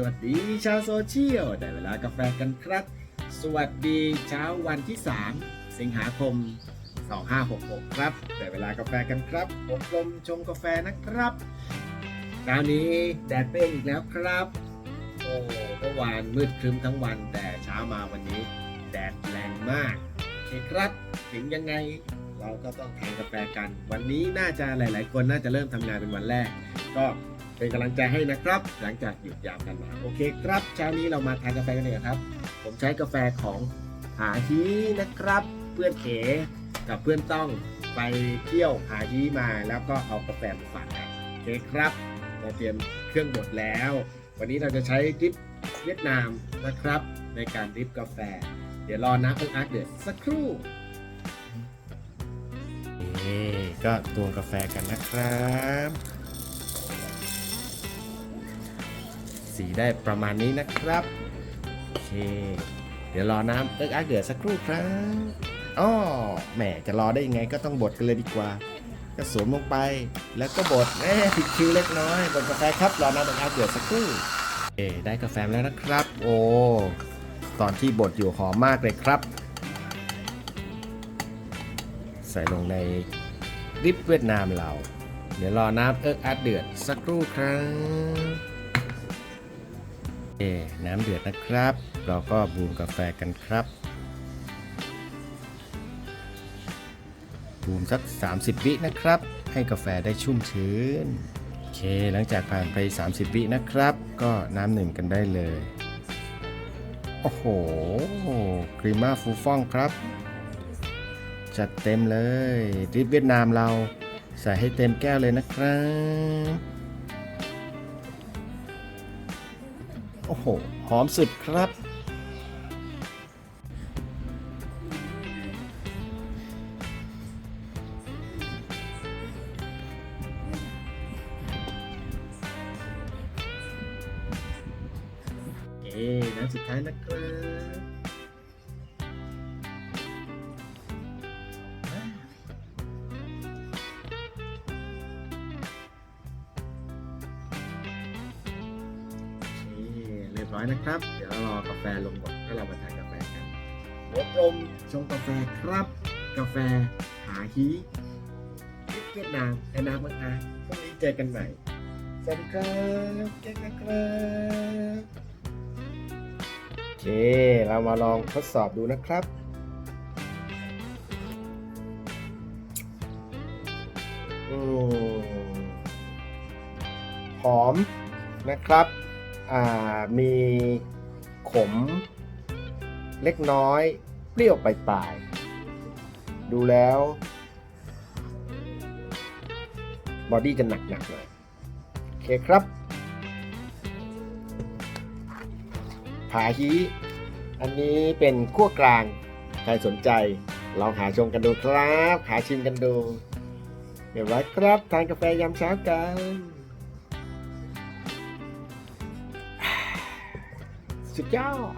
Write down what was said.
สวัสดีชาวโซเชียล ได้เวลากาแฟกันครับ สวัสดีเช้าวันที่ 3 สิงหาคม 2566 ครับ ได้เวลากาแฟกันครับผมลมชงกาแฟนะครับเช้านี้แดดเปรี้ยงอีกแล้วครับ โอ้เมื่อวานมืดครึ้มทั้งวัน แต่เช้ามาวันนี้ แดดแรงมากโอเคครับ ถึงยังไงเราก็ต้องทานกาแฟกัน วันนี้น่าจะหลาย ๆ คนน่าจะเริ่มทำงานเป็นวันแรก ก็ เป็นกำลังใจให้นะครับ หลังจากหยุดยาวกันมาโอเคครับเช้านี้เรามาทานกาแฟกันเลยครับ ผมใช้กาแฟของหาฮีนะครับ เพื่อนเขกับเพื่อนต้องไปเที่ยวหาฮีมาแล้วก็เอากาแฟมาฝากกันโอเคครับเราเตรียมเครื่องบดแล้ว วันนี้เราจะใช้ดริปเวียดนามนะครับ ในการดริปกาแฟ เดี๋ยวรอน้ำเอิ๊กอักเดือดสักครู่นี่ก็ตวงกาแฟกันนะครับ สีได้ประมาณนี้นะครับ โอเค เดี๋ยวรอน้ำเอิ๊กอักเดือดสักครู่ครับอ้อแหมจะรอได้ยังไงก็ต้องบดกันเลยดีกว่า ก็สวมลงไปแล้วก็บดแหมผิดคิวเล็กน้อยบดกาแฟครับรอน้ำเอิ๊กอักเดือดสักครู่เอได้กาแฟแล้วนะครับ โอ้ตอนที่บดอยู่หอมมากเลยครับ ใส่ลงในดริปเวียดนามเรา เดี๋ยวรอน้ำเอิ๊กอักเดือดสักครู่ครับ เอน้ำเดือดนะครับ เราก็บูมกาแฟกันครับ บูมสัก 30 วินะครับ ให้กาแฟได้ชุ่มชื้นโอเคหลังจากผ่านไป 30 วินะครับ ก็น้ำหนึ่งกันได้เลย โอ้โหครีม่าฟูฟ่องครับ จัดเต็มเลยดริปเวียดนามเราใส่ให้เต็มแก้วเลยนะครับ โอ้โห หอมสุดครับ เอ๊น้ำสุดท้ายนะครับ บร้อยนะครับ เดี๋ยวเรารอกาแฟลงหมดแล้เรามาทานกาแฟกันหัวกลมชงกาแฟครับ กาแฟหาฮีเวียดนามแอนนาเมืองพรุ่งนี้เจอกันใหม่สวัสดีครับเจอก่งนครับโอเค เรามาลองทดสอบดูนะครับอหอมนะครับ มีขมเล็กน้อย เปรี้ยวปลายๆดูแล้ว บอดี้จะหนักๆหน่อยโอเคครับผาฮีอันนี้เป็นขั้วกลาง ใครสนใจลองหาชมกันดูครับ หาชิมกันดู เดี๋ยวไว้ครับ ทานกาแฟยามเช้ากัน สุดยอด